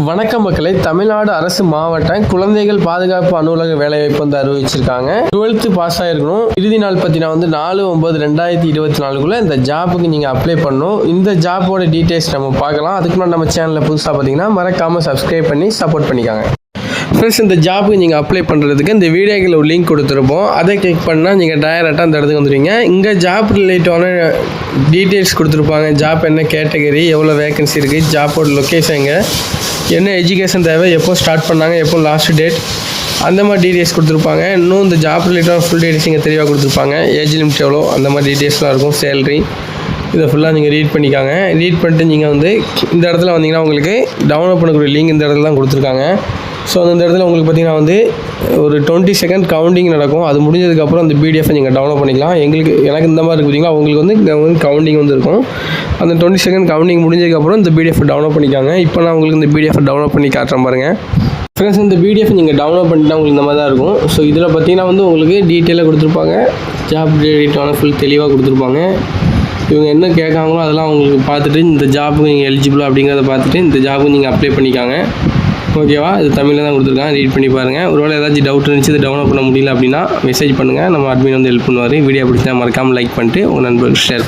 வணக்கம் மக்களை. தமிழ்நாடு அரசு மாவட்டம் குழந்தைகள் பாதுகாப்பு அலுவலக வேலைவாய்ப்பு வந்து அறிவிச்சிருக்காங்க. டுவெல்த்து பாஸ் ஆயிருக்கணும். இறுதி நாள் பார்த்தீங்கன்னா வந்து நாலு ஒன்பது ரெண்டாயிரத்தி இருபத்தி நாலுக்குள்ள இந்த ஜாப்புக்கு நீங்கள் அப்ளை பண்ணணும். இந்த ஜாப்போட டீட்டெயில்ஸ் நம்ம பார்க்கலாம். அதுக்கு முன்னாடி நம்ம சேனலில் புதுசாக பார்த்தீங்கன்னா மறக்காமல் சப்ஸ்கிரைப் பண்ணி சப்போர்ட் பண்ணிக்காங்க. ஃப்ரெண்ட்ஸ் இந்த ஜாப்புக்கு நீங்கள் அப்ளை பண்ணுறதுக்கு இந்த வீடியோக்கில் ஒரு லிங்க் கொடுத்துருப்போம். அதை கிளிக் பண்ணால் நீங்கள் டைரெக்டாக அந்த இடத்துக்கு வந்துடுவீங்க இங்கே ஜாப் ரிலேட்டான டீட்டெயில்ஸ் கொடுத்துருப்பாங்க. ஜாப் என்ன கேட்டகரி எவ்வளோ வேகன்சி இருக்குது ஜாப்போட லொக்கேஷன் எங்கே என்ன எஜுகேஷன் தேவை எப்போ ஸ்டார்ட் பண்ணாங்க எப்போ லாஸ்ட் டேட் அந்த மாதிரி டீட்டெயில்ஸ் கொடுத்துருப்பாங்க. இன்னும் இந்த ஜாப் ரிலேட்டடாக ஃபுல் டீட்டெயில்ஸ் இங்கே தெளிவாக கொடுத்துருப்பாங்க. ஏஜ் லிமிட் எவ்வளோ அந்த மாதிரி டீட்டெயில்ஸ்லாம் இருக்கும். சேலரி இதை ஃபுல்லாக நீங்கள் ரீட் பண்ணிக்காங்க. ரீட் பண்ணிட்டு நீங்கள் வந்து இந்த இடத்துல வந்தீங்கன்னா உங்களுக்கு டவுன்லோட் பண்ணக்கூடிய லிங்க் இந்த இடத்துல தான் கொடுத்துருக்காங்க. ஸோ அந்த இடத்துல உங்களுக்கு பார்த்தீங்கன்னா வந்து ஒரு டுவெண்ட்டி செகண்ட் கவுண்டிங் நடக்கும். அது முடிஞ்சதுக்கப்புறம் அந்த பிடிஎஃப் நீங்கள் டவுன்லோட் பண்ணிக்கலாம். எங்களுக்கு எனக்கு இந்த மாதிரி இருக்குதுங்களா உங்களுக்கு வந்து இங்கே வந்து கவுண்டிங் வந்து இருக்கும். அந்த டுவெண்ட்டி செகண்ட் கவுண்டிங் முடிஞ்சதுக்கப்புறம் இந்த பிடிஎஃப் டவுன்லோட் பண்ணிக்காங்க. இப்போ நான் உங்களுக்கு இந்த பிடிஎஃப் டவுன்லோட் பண்ணி காட்டுறேன் பாருங்கள் ஃப்ரெண்ட்ஸ் இந்த பிடிஎஃப் நீங்கள் டவுன்லோட் பண்ணிட்டா உங்களுக்கு இந்த மாதிரி தான் இருக்கும். ஸோ இதில் பார்த்தீங்கன்னா வந்து உங்களுக்கு டீட்டெயிலாக கொடுத்துருப்பாங்க. ஜாப் டீட்டெயிலான ஃபுல் தெளிவாக கொடுத்துருப்பாங்க. இவங்க என்ன கேட்காங்களோ அதெல்லாம் உங்களுக்கு பார்த்துட்டு இந்த ஜாப்புக்கு நீங்கள் எலிஜிபிள் அப்படிங்கிறத பார்த்துட்டு இந்த ஜாப்புக்கு நீங்கள் அப்ளை பண்ணிக்காங்க. ஓகேவா? இது தமிழில் தான் கொடுத்துருக்காங்க. ரீட் பண்ணி பாருங்கள் ஒருவேளை ஏதாச்சும் டவுட் இருந்துச்சு இது டவுன்லோட் பண்ண முடியல அப்படின்னா மெசேஜ் பண்ணுங்கள் நம்ம அட்மின் வந்து ஹெல்ப் பண்ணுவார். வீடியோ பிடிச்சா மறக்காமல் லைக் பண்ணிட்டு உங்கள் நண்பர்களுக்கு ஷேர்